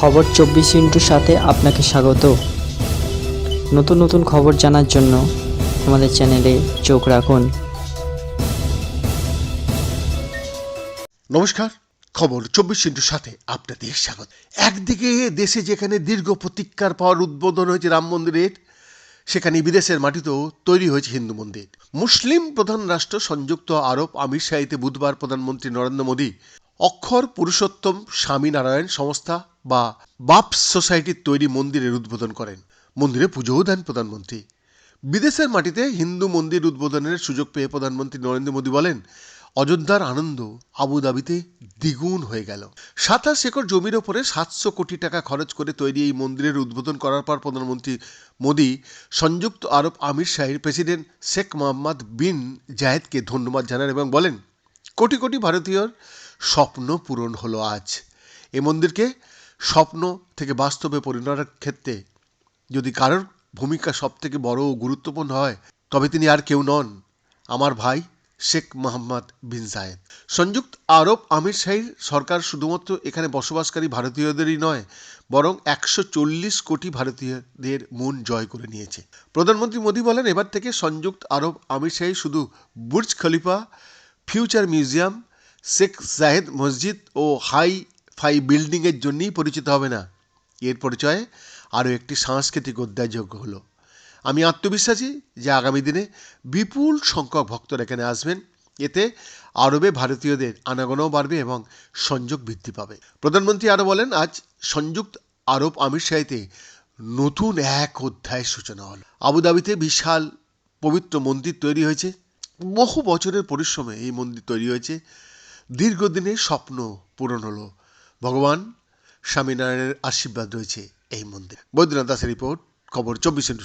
খবর চব্বিশ ইন্টুর সাথে আপনাকে স্বাগত। নতুন নতুন খবর জানার জন্য আমাদের চ্যানেলে চোখ রাখুন। নমস্কার, খবর চব্বিশ ইন্টুর সাথে আপনাদের স্বাগত। একদিকে দেশে যেখানে দীর্ঘ প্রতীক্ষার পর উদ্বোধন হয়েছে রাম মন্দিরের, সেখানে বিদেশের মাটিতেও তৈরি হয়েছে হিন্দু মন্দির। মুসলিম প্রধান রাষ্ট্র সংযুক্ত আরব আমির শাহিতে বুধবার প্রধানমন্ত্রী নরেন্দ্র মোদী অক্ষর পুরুষোত্তম স্বামীনারায়ণ সংস্থা বা বাপ সোসাইটির তৈরি মন্দিরের উদ্বোধন করেন। মন্দিরে পুজোও দেন প্রধানমন্ত্রী। বিদেশের মাটিতে হিন্দু মন্দির উদ্বোধনের সুযোগ পেয়ে প্রধানমন্ত্রী নরেন্দ্র মোদী বলেন, অযোধ্যার আনন্দ আবুধাবিতে দ্বিগুণ হয়ে গেল। সাতাশ একর জমির ওপরে সাতশো কোটি টাকা খরচ করে তৈরি এই মন্দিরের উদ্বোধন করার পর প্রধানমন্ত্রী মোদী সংযুক্ত আরব আমির শাহীর প্রেসিডেন্ট শেখ মোহাম্মদ বিন জায়েদকে ধন্যবাদ জানান এবং বলেন কোটি কোটি ভারতীয়র স্বপ্ন পূরণ হলো আজ। এ মন্দিরকে স্বপ্ন থেকে বাস্তবে পরিণতের ক্ষেত্রে যদি কারোর ভূমিকা সব থেকে বড় ও গুরুত্বপূর্ণ হয়, তবে তিনি আর কেউ নন, আমার ভাই শেখ মোহাম্মদ বিন জায়েদ। সংযুক্ত আরব আমির শাহীর সরকার শুধুমাত্র এখানে বসবাসকারী ভারতীয়দেরই নয়, বরং একশো চল্লিশ কোটি ভারতীয়দের মন জয় করে নিয়েছে। প্রধানমন্ত্রী মোদী বলেন, এবার থেকে সংযুক্ত আরব আমির শাহী শুধু Burj Khalifa future museum, Sheikh Zayed মসজিদ ও হাই ফাই বিল্ডিংয়ের জন্যই পরিচিত হবে না। এর পরিচয়ে আরও একটি সাংস্কৃতিক অধ্যায়যোগ্য হলো। আমি আত্মবিশ্বাসী যে আগামী দিনে বিপুল সংখ্যক ভক্তরা এখানে আসবেন। এতে আরবে ভারতীয়দের আনাগোনাও বাড়বে এবং সংযোগ বৃদ্ধি পাবে। প্রধানমন্ত্রী আরও বলেন, আজ সংযুক্ত আরব আমির শাহিতে নতুন এক অধ্যায়ের সূচনা হল। আবুধাবিতে বিশাল পবিত্র মন্দির তৈরি হয়েছে। বহু বছরের পরিশ্রমে এই মন্দির তৈরি হয়েছে। দীর্ঘদিনের স্বপ্ন পূরণ হলো। ভগবান স্বামীনারায়ণের আশীর্বাদ রয়েছে এই মন্দির। বৈদ্যনাথ দাসের রিপোর্ট, খবর চব্বিশ ইন্টু